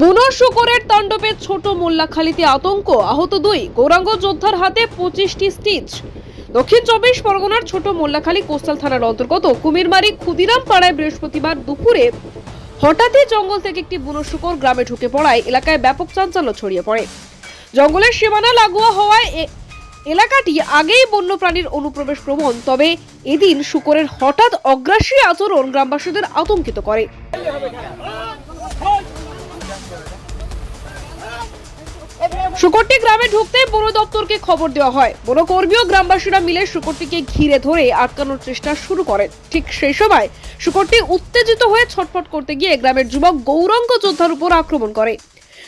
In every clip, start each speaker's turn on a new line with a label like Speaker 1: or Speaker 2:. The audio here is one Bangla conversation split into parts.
Speaker 1: বুনো শুকরের তাণ্ডবে ছোট মোল্লাখালীতে আতঙ্ক। আহত দুই গৌরাঙ্গ যোদ্ধার হাতে পঁচিশটি স্টিচ। দক্ষিণ চব্বিশ পরগনার ছোট মোল্লাখালী কোস্টাল থানার অন্তর্গত কুমিরমারি ক্ষুদিরাম পাড়ায় বৃহস্পতিবার দুপুরে হঠাৎই জঙ্গল থেকে একটি বুনো শুকর গ্রামে ঢুকে পড়ায়। এলাকায় ব্যাপক চাঞ্চল্য ছড়িয়ে পড়ে। জঙ্গলের সীমানা লাগোয়া হওয়ায় এলাকাটি আগেই বন্যপ্রাণীর অনুপ্রবেশ প্রবণ। তবে এদিন শুকরের হঠাৎ অগ্রাসী আচরণ গ্রামবাসীদের আতঙ্কিত করে। শুকরটি গ্রামে ঢুকতে বন দপ্তরকে খবর দেওয়া হয়। বন কর্মী ও গ্রামবাসীরা মিলে শুকরটিকে ঘিরে ধরে আটকানোর চেষ্টা শুরু করেন। ঠিক সেই সময় শুকরটি উত্তেজিত হয়ে ছটফট করতে গিয়ে গ্রামের যুবক গৌরাঙ্গ যোদ্ধার উপর আক্রমণ করে।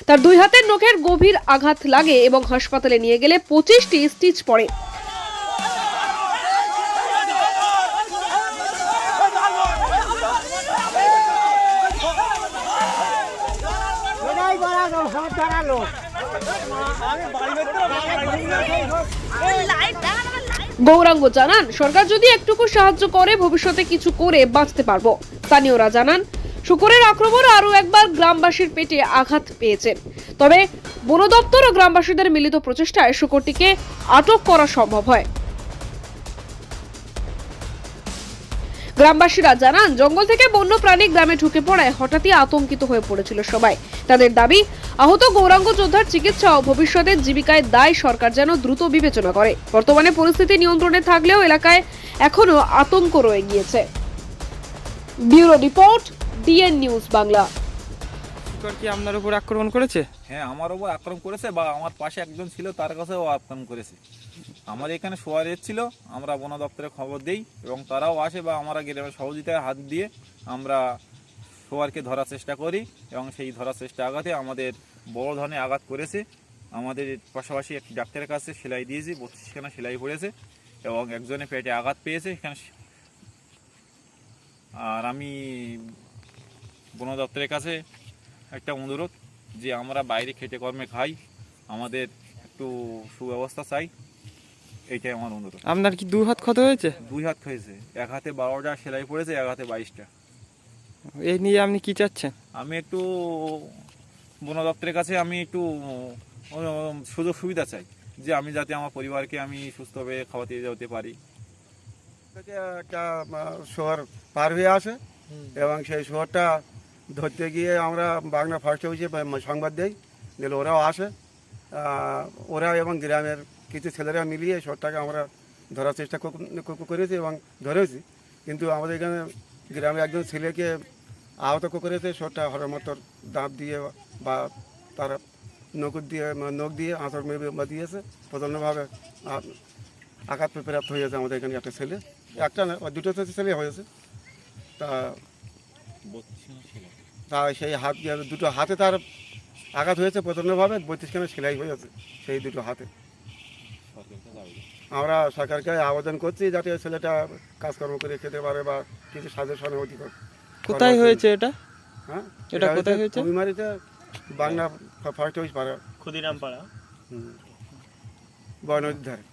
Speaker 1: তার দুই হাতের নখের গভীর আঘাত লাগে এবং হাসপাতালে নিয়ে গেলে পঁচিশটি স্টিচ পড়ে।
Speaker 2: দাঁড়াল।
Speaker 1: গৌরাঙ্গ জানান, সরকার যদি একটুকু সাহায্য করে, ভবিষ্যতে কিছু করে বাঁচতে পারব। স্থানীয়রা জানান, শুকরের আক্রমণ আরও একবার গ্রামবাসীর পেটে আঘাত পেয়েছেন তবে বন দপ্তর ও গ্রামবাসীদের মিলিত প্রচেষ্টায় শুকরটিকে আটক করা সম্ভব হয়। গ্রামবাসীরা জানান জঙ্গল থেকে বন্য প্রাণী গ্রামে ঢুকে পড়ায় হঠাৎই আতঙ্কিত হয়ে পড়েছিল সবাই। তাদের দাবি আহত গৌরাঙ্গ যোদ্ধার চিকিৎসা ও ভবিষ্যতের জীবিকায় দায় সরকার যেন দ্রুত বিবেচনা করে। বর্তমানে পরিস্থিতি নিয়ন্ত্রণে থাকলেও এলাকায় এখনও আতঙ্ক রয়ে গিয়েছে। Bureau report DN news Bangla.
Speaker 3: কি আপনার উপর আক্রমণ করেছে?
Speaker 4: হ্যাঁ আমার ওপর আক্রমণ করেছে বা আমার পাশে একজন ছিল তার কাছেও আক্রমণ করেছে। আমাদের এখানে শোয়ার ছিল, আমরা বন দপ্তরে খবর দেই এবং তারাও আসে বা আমরা গ্রামের সহযোগিতায় হাত দিয়ে আমরা শোয়ারকে ধরার চেষ্টা করি এবং সেই ধরার চেষ্টা আঘাতে আমাদের বড় ধরনের আঘাত করেছে। আমাদের পাশাপাশি একটি ডাক্তারের কাছে সেলাই দিয়েছি বত্রিশখানা সেলাই পড়েছে এবং একজনে পেটে আঘাত পেয়েছে এখানে। আর আমি বন দপ্তরের কাছে একটা অনুরোধ যে আমরা বাইরে খেটে কর্মে খাই, আমাদের একটু সুব্যবস্থা চাই। এইটাই আমার অনুরোধ।
Speaker 3: আপনার কি দুই হাত ক্ষত হয়েছে?
Speaker 4: দুই হাত হয়েছে এক হাতে বারোটা সেলাই পড়েছে এক হাতে বাইশটা।
Speaker 3: এই নিয়ে আপনি কি চাচ্ছেন?
Speaker 4: আমি একটু বন দপ্তরের কাছে আমি একটু সুযোগ সুবিধা চাই যে আমি যাতে আমার পরিবারকে আমি সুস্থভাবে খাওয়াতে যেতে পারি।
Speaker 5: একটা শহর পার হয়ে আসে এবং সেই শহরটা ধরতে গিয়ে আমরা বাংলা ফার্স্ট হাউসে সংবাদ দেই দিলে ওরাও আসে। ওরা এবং গ্রামের কিছু ছেলেরা মিলিয়ে শহরটাকে আমরা ধরার চেষ্টা করেছি এবং ধরেছি। কিন্তু আমাদের এখানে গ্রামে একজন ছেলেকে আহত করেছে শহরটা হরমতর দাঁত দিয়ে বা তার নকুর দিয়ে নখ দিয়ে আঁচড় মেরে দিয়েছে প্রচণ্ডভাবে আঘাত প্রাপ্ত হয়েছে আমাদের এখানে একটা ছেলে। একটা না দুটো ছেলে হয়েছে। তা তা সেই হাত দুটো হাতে তার আঘাত হয়েছে প্রচণ্ডভাবে বত্রিশখানে সেলাই হয়েছে সেই দুটো হাতে। আমরা সরকারকে আবেদন করছি যাতে ছেলেটা কাজকর্ম করে খেতে পারে বা কিছু সাজেশন অধিকার
Speaker 3: কোথায় হয়েছে এটা?
Speaker 5: হ্যাঁ?
Speaker 3: এটা কোথায় হয়েছে?
Speaker 5: বিমারিতে বাংলা ফার্স্ট হাউস পাড়া।
Speaker 2: ক্ষুদিরাম পাড়া।
Speaker 5: ধারে